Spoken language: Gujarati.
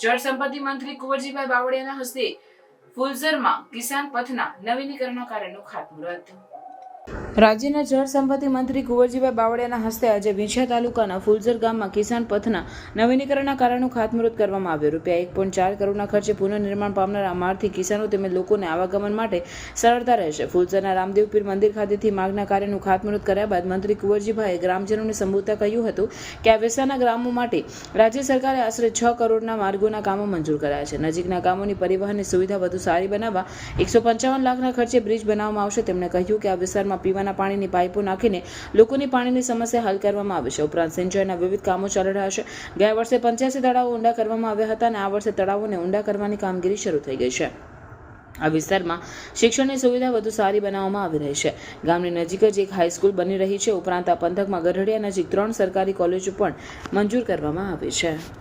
જળ સંપત્તિ મંત્રી કુંવરજીભાઈ બાવળિયાના હસ્તે ફુલઝરમાં કિસાન પથના નવીનીકરણ કાર્યનું ખાતમુહૂર્ત. રાજ્યના જળ સંપત્તિ મંત્રી કુંવરજીભાઈ બાવળિયાના હસ્તે આજે વિંછિયા તાલુકાના ફુલઝર ગામમાં કિસાન પથના નવીનીકરણના કારણનું ખાતમુહૂર્ત કરવામાં આવ્યું. રૂપિયા એક પોઈન્ટ ચાર કરોડના ખર્ચે પુનઃનિર્માણ પામનાર આ માર્ગથી કિસાનો તેમજ લોકોને આવાગમન માટે સરળતા રહેશે. ફુલઝરના રામદેવ પીર મંદિર ખાતેથી માર્ગના કાર્યનું ખાતમુહૂર્ત કર્યા બાદ મંત્રી કુંવરજીભાઈએ ગ્રામજનોને સંબોધતા કહ્યું હતું કે આ વિસ્તારના ગ્રામો માટે રાજ્ય સરકારે આશરે છ કરોડના માર્ગોના કામો મંજૂર કરાયા છે. નજીકના ગામોની પરિવહનની સુવિધા વધુ સારી બનાવવા એકસો પંચાવન લાખના ખર્ચે બ્રિજ બનાવવામાં આવશે. તેમણે કહ્યું કે આ વિસ્તારમાં પીવાના પાણીની પાઇપો નાખીને લોકોની પાણીની સમસ્યા હલ કરવામાં આવે છે. ઉપરાંત સિંચાઈના વિવિધ કામો ચાલી રહ્યા છે. ગયા વર્ષે પંચ્યાસી તળાવો ઊંડા કરવામાં આવ્યા હતા અને આ વર્ષે તળાવોને ઊંડા કરવાની કામગીરી શરૂ થઈ ગઈ છે. આ વિસ્તારમાં શિક્ષણની સુવિધા વધુ સારી બનાવવામાં આવી રહી છે. ગામની નજીક જ એક હાઈસ્કૂલ બની રહી છે. ઉપરાંત આ પંથકમાં ગઢડિયા નજીક ત્રણ સરકારી કોલેજો પણ મંજૂર કરવામાં આવી છે.